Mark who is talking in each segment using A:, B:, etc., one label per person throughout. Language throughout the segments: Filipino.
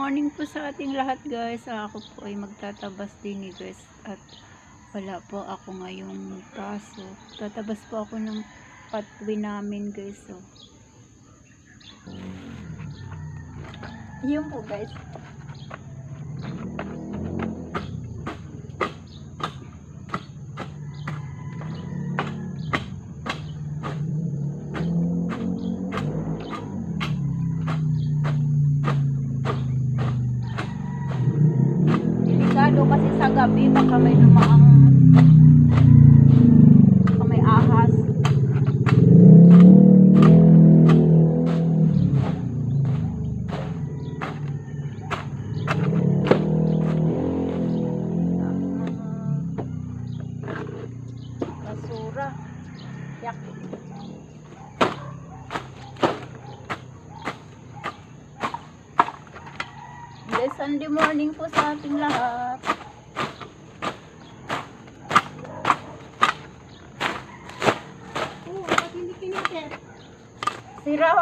A: morning po sa ating lahat guys. Ako po ay magtatabas din eh, guys. At wala po ako ngayong pasok. Tatabas po ako ng patwi namin guys. So. Yun po guys. Delikado kasi sa gabi baka may lumaang baka may ahas. Basura. Yak. Sunday morning po sa ating lahat. Sira ho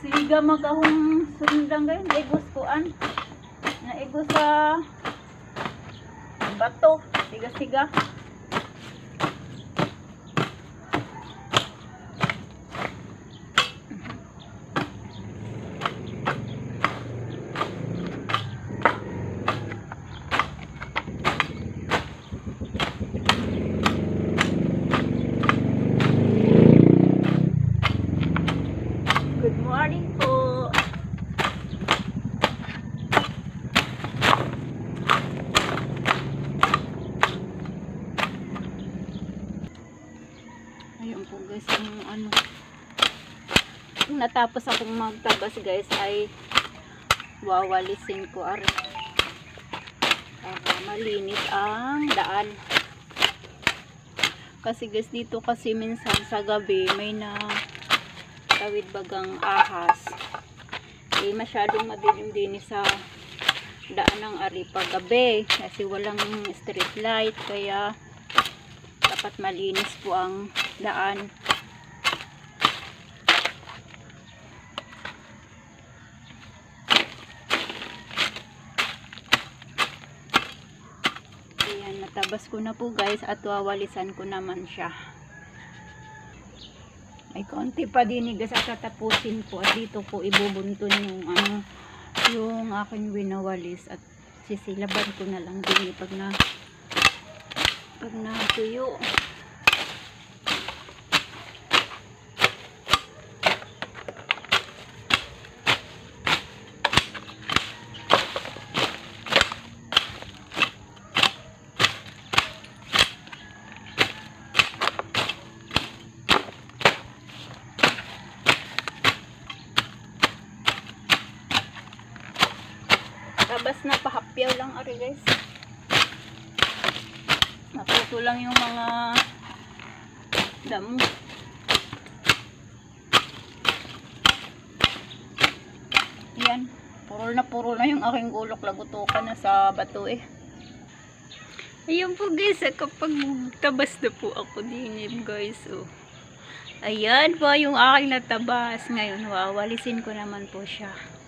A: Siga magahong sundang gayon. Naigos kuan. Naigos sa bato. Siga-siga. Good morning po. Ayun po guys, yung ano. Kung natapos akong magtabas guys ay wawalisin ko ari. Para malinis ang daan. Kasi guys dito kasi minsan sa gabi may na tawid bagang ahas eh masyadong madilim din sa daan ng ari paggabi kasi walang street light kaya dapat malinis po ang daan natabas ko na po guys at wawalisan ko naman siya. May konti pa din igas at tatapusin ko. At dito ko ibubuntun yung ano yung aking winawalis. At sisilaban ko na lang din pag na pag natuyo tabas na pahapyaw lang ari guys naputo lang yung mga damo. Yan. Purol na purol na yung aking gulok. Lagutukan na sa bato eh. Ayun po guys. Kapag tabas na po ako din guys oh. ayan po yung aking natabas. Ngayon wawalisin ko naman po siya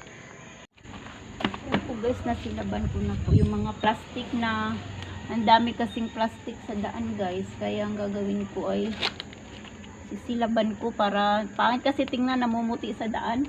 A: guys, nasilaban ko na po yung mga plastic na ang dami kasing plastic sa daan guys. Kaya ang gagawin ko ay sisilaban ko para pangit kasi tingnan namumuti sa daan.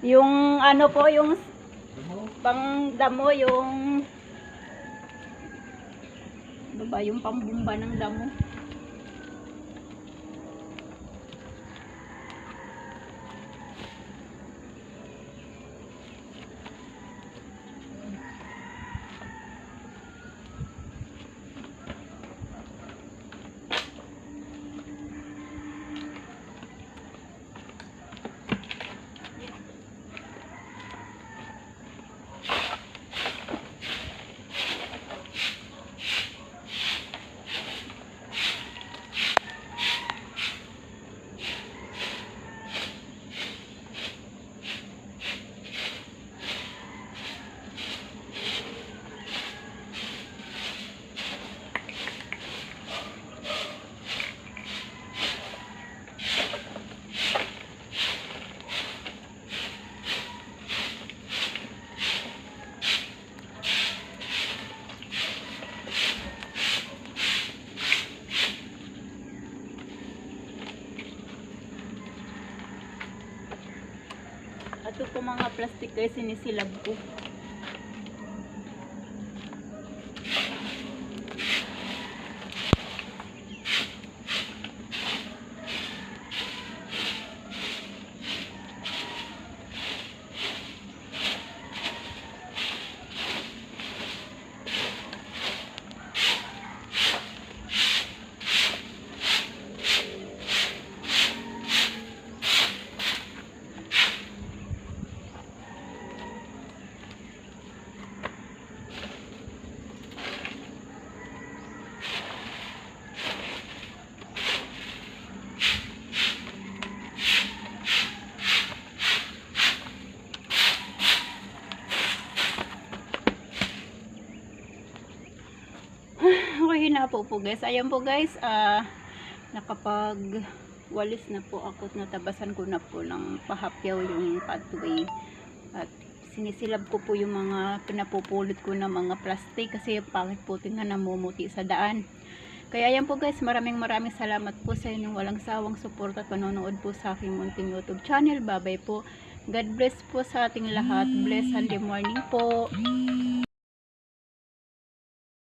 A: Yung ano po, yung pang damo, yung ano ba, yung pambumba ng damo. Po mga plastic guys, sinisilab ko. Okay na po po guys. Ayan po guys, ah nakapag walis na po ako at natabasan ko na po ng pahapyaw yung pathway. At sinisilab ko po yung mga pinapupulot ko ng mga plastic kasi pangit po tingnan namumuti sa daan. Kaya ayan po guys, maraming maraming salamat po sa inyong walang sawang support at panonood po sa aking munting YouTube channel. Babay po. God bless po sa ating lahat. Bless Sunday morning po.